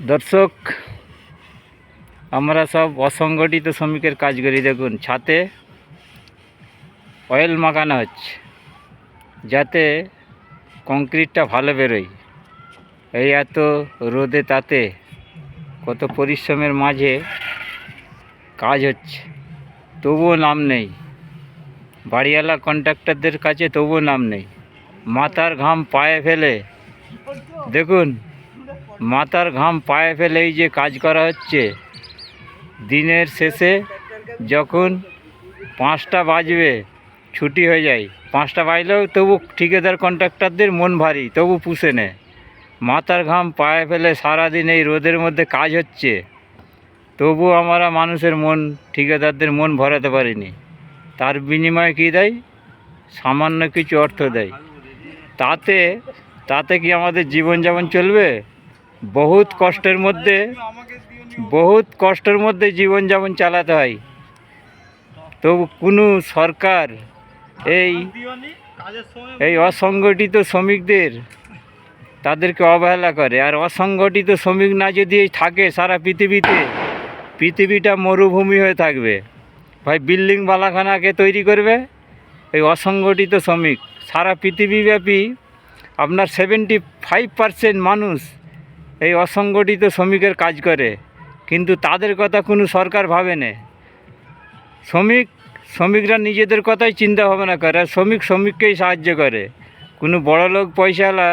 দর্শক, আমরা সব অসংগঠিত শ্রমিকের কাজ করি। দেখুন, ছাতে অয়েল মাখানো হচ্ছে, যাতে কংক্রিটটা ভালো বেরোয়। এই এত রোদে তাতে কত পরিশ্রমের মাঝে কাজ হচ্ছে, তবুও নাম নেই। বাড়িওয়ালা কন্ট্রাক্টরদের কাছে তবুও নাম নেই। মাথার ঘাম পায়ে ফেলে। দেখুন মাথার ঘাম পায়ে ফেলে এই যে কাজ করা হচ্ছে। দিনের শেষে যখন পাঁচটা বাজবে, ছুটি হয়ে যায়। পাঁচটা বাজলেও তবু ঠিকাদার কন্ট্রাক্টরদের মন ভারী, তবু পুষে নেয়। মাথার ঘাম পায়ে ফেলে সারাদিন এই রোদের মধ্যে কাজ হচ্ছে। তবু আমরা মানুষের মন, ঠিকাদারদের মন ভরাতে পারিনি। তার বিনিময়ে কী দেয়? সামান্য কিছু অর্থ দেয়। তাতে তাতে কি আমাদের জীবনযাপন চলবে? বহুত কষ্টের মধ্যে, বহুত কষ্টের মধ্যে জীবনযাপন চালাতে হয়। তবু কোনো সরকার এই এই অসংগঠিত শ্রমিকদের তাদেরকে অবহেলা করে। আর অসংগঠিত শ্রমিক না যদি থাকে সারা পৃথিবীতে, পৃথিবীটা মরুভূমি হয়ে থাকবে। ভাই, বিল্ডিং বালাখানাকে তৈরি করবে এই অসংগঠিত শ্রমিক। সারা পৃথিবীব্যাপী আপনার সেভেন্টি ফাইভ পারসেন্ট মানুষ এই অসংগঠিত শ্রমিকের কাজ করে, কিন্তু তাদের কথা কোনো সরকার ভাবে না। শ্রমিক, শ্রমিকরা নিজেদের কথাই চিন্তা ভাবনা করে, আর শ্রমিক শ্রমিককেই সাহায্য করে। কোনো বড় লোক পয়সাওয়ালা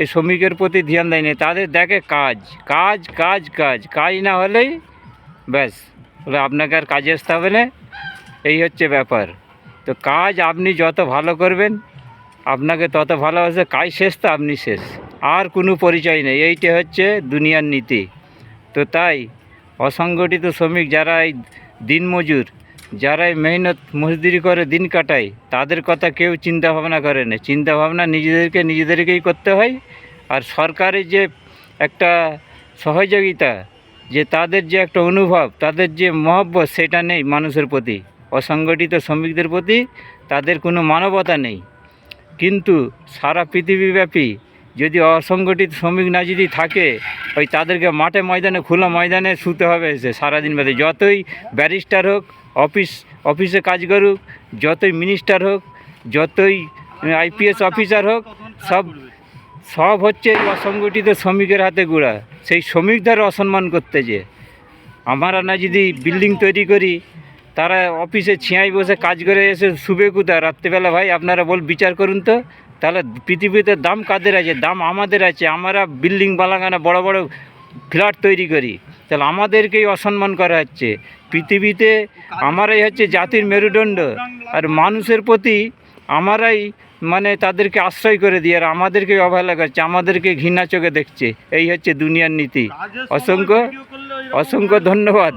এই শ্রমিকের প্রতি ধ্যান দেয়নি তাদের দেখে কাজ কাজ কাজ কাজ কাজ না হলেই ব্যাস, বলে আপনাকে আর কাজে আসতে হবে না। এই হচ্ছে ব্যাপার। তো কাজ আপনি যত ভালো করবেন, আপনাকে তত ভালোবাসে, কাজ শেষ তো আপনি শেষ। আর কোনো পরিচয় নেই। এইটা হচ্ছে দুনিয়ার নীতি। তো তাই অসংগঠিত শ্রমিক যারা এই দিনমজুর যারা এই মেহনত মজদুরি করে দিন কাটায়, তাদের কথা কেউ চিন্তা ভাবনা করে না। চিন্তা ভাবনা নিজেদেরকে নিজেদেরকেই করতে হয়। আর সরকারের যে একটা সহযোগিতা, যে তাদের যে একটা অনুভব, তাদের যে মহব্বত, সেটা নেই মানুষের প্রতি। অসংগঠিত শ্রমিকদের প্রতি তাদের কোনো মানবতা নেই। কিন্তু সারা পৃথিবীব্যাপী যদি অসংগঠিত শ্রমিক না যদি থাকে, ওই তাদেরকে মাঠে ময়দানে, খোলা ময়দানে শুতে হবে এসে সারাদিন বাদে। যতই ব্যারিস্টার হোক, অফিস, অফিসে কাজ করুক, যতই মিনিস্টার হোক, যতই আইপিএস অফিসার হোক, সব সব হচ্ছে অসংগঠিত শ্রমিকের হাতে গুঁড়া। সেই শ্রমিকদের অসম্মান করতে যে। আমরা না যদি বিল্ডিং তৈরি করি, তারা অফিসে ছিঁয়াই বসে কাজ করে এসে শুবে কোথায়? রাত্রিবেলা ভাই, আপনারা বল বিচার করুন তো। তাহলে পৃথিবীতে দাম কাদের আছে? দাম আমাদের আছে। আমরা বিল্ডিং বালাগানা বড় বড় ফ্ল্যাট তৈরি করি। তাহলে আমাদেরকেই অসম্মান করা হচ্ছে। পৃথিবীতে আমারাই হচ্ছে জাতির মেরুদণ্ড। আর মানুষের প্রতি আমারাই মানে তাদেরকে আশ্রয় করে দিয়ে আর আমাদেরকে অবহেলা করছে আমাদেরকে ঘৃণা চোখে দেখছে। এই হচ্ছে দুনিয়ার নীতি। অসংখ্য অসংখ্য ধন্যবাদ।